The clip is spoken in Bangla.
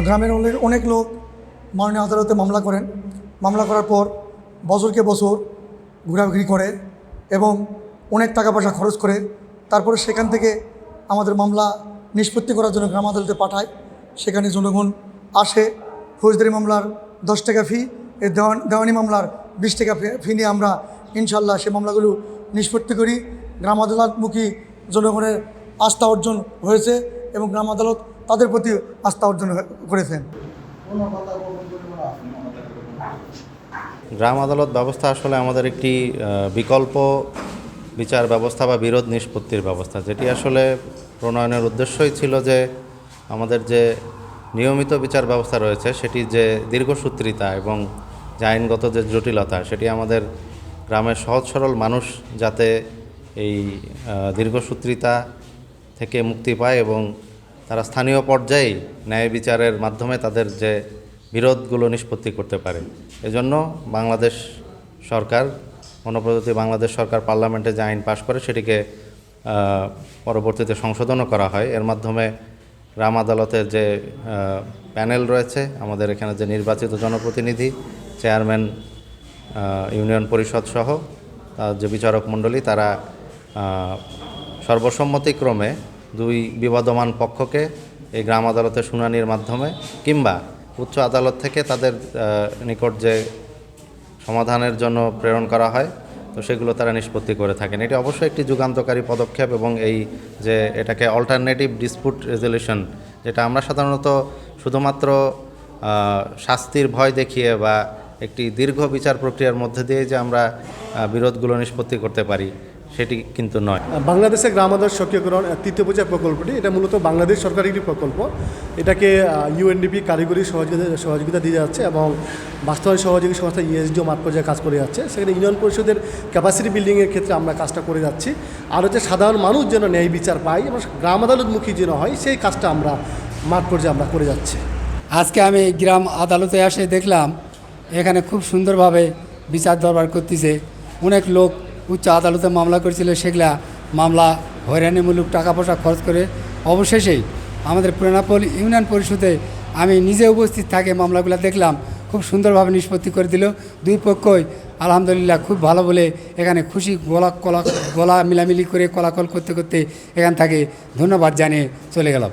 গ্রামের অনেক লোক মাননীয় আদালতে মামলা করেন। মামলা করার পর বছরকে বছর ঘোরাঘুরি করে এবং অনেক টাকা পয়সা খরচ করে তারপরে সেখান থেকে আমাদের মামলা নিষ্পত্তি করার জন্য গ্রাম আদালতে পাঠায়। সেখানে জনগণ আসে। ফৌজদারি মামলার দশ টাকা ফি এই দেওয়ান দেওয়ানি মামলার বিশ টাকা ফি নিয়ে আমরা ইনশাল্লাহ সে মামলাগুলো নিষ্পত্তি করি। গ্রাম আদালতমুখী জনগণের আস্থা অর্জন হয়েছে এবং গ্রাম আদালত তাদের প্রতি আস্থা অর্জন করেছেন। গ্রাম আদালত ব্যবস্থা আসলে আমাদের একটি বিকল্প বিচার ব্যবস্থা বা বিরোধ নিষ্পত্তির ব্যবস্থা, যেটি আসলে প্রণয়নের উদ্দেশ্যই ছিল যে আমাদের যে নিয়মিত বিচার ব্যবস্থা রয়েছে, সেটি যে দীর্ঘসূত্রিতা এবং যে আইনগত যে জটিলতা, সেটি আমাদের গ্রামের সহজ সরল মানুষ যাতে এই দীর্ঘসূত্রিতা থেকে মুক্তি পায় এবং তারা স্থানীয় পর্যায়ে ন্যায় বিচারের মাধ্যমে তাদের যে বিরোধগুলো নিষ্পত্তি করতে পারে। এজন্য বাংলাদেশ সরকার, গণপ্রজাতন্ত্রী বাংলাদেশ সরকার পার্লামেন্টে যে আইন পাশ করে সেটিকে পরবর্তীতে সংশোধনও করা হয়। এর মাধ্যমে গ্রাম আদালতের যে প্যানেল রয়েছে, আমাদের এখানে যে নির্বাচিত জনপ্রতিনিধি, চেয়ারম্যান ইউনিয়ন পরিষদ সহ যে বিচারক মণ্ডলী, তারা সর্বসম্মতিক্রমে দুই বিবাদমান পক্ষকে এই গ্রাম আদালতের শুনানির মাধ্যমে কিংবা উচ্চ আদালত থেকে তাদের নিকট যে সমাধানের জন্য প্রেরণ করা হয়, তো সেগুলো তারা নিষ্পত্তি করে থাকেন। এটি অবশ্যই একটি যুগান্তকারী পদক্ষেপ এবং এই যে এটাকে অল্টারনেটিভ ডিসপুট রেজলিউশন যেটা আমরা সাধারণত শুধুমাত্র শাস্তির ভয় দেখিয়ে বা একটি দীর্ঘ বিচার প্রক্রিয়ার মধ্যে দিয়ে যে আমরা বিরোধগুলো নিষ্পত্তি করতে পারি সেটি কিন্তু নয়। বাংলাদেশে গ্রাম আদালত সক্রিয়করণ তৃতীয় পর্যায় প্রকল্পটি এটা মূলত বাংলাদেশ সরকারি একটি প্রকল্প। এটাকে ইউএনডিপি কারিগরি সহযোগিতা সহযোগিতা দিয়ে যাচ্ছে এবং বাস্তবায়ন সহযোগী সংস্থা ইএসডিও মাঠ পর্যায়ে কাজ করে যাচ্ছে। সেখানে ইউনিয়ন পরিষদের ক্যাপাসিটি বিল্ডিংয়ের ক্ষেত্রে আমরা কাজটা করে যাচ্ছি। আর হচ্ছে সাধারণ মানুষ যেন ন্যায় বিচার পায় এবং গ্রাম আদালতমুখী যেন হয় সেই কাজটা আমরা মাঠ পর্যায়ে আমরা করে যাচ্ছি। আজকে আমি গ্রাম আদালতে এসে দেখলাম এখানে খুব সুন্দরভাবে বিচার দরবার করতেছে। অনেক লোক উচ্চ আদালতে মামলা করেছিল, সেগুলা মামলা হয়রানিমূলক টাকা পয়সা খরচ করে অবশেষেই আমাদের পুরানাপল ইউনিয়ন পরিষদে আমি নিজে উপস্থিত থাকে মামলাগুলো দেখলাম, খুব সুন্দরভাবে নিষ্পত্তি করে দিল। দুই পক্ষই আলহামদুলিল্লাহ খুব ভালো বলে এখানে খুশি গলা কলা, গলা মিলামিলি করে কলাকল করতে করতে এখান থেকে ধন্যবাদ জানিয়ে চলে গেলাম।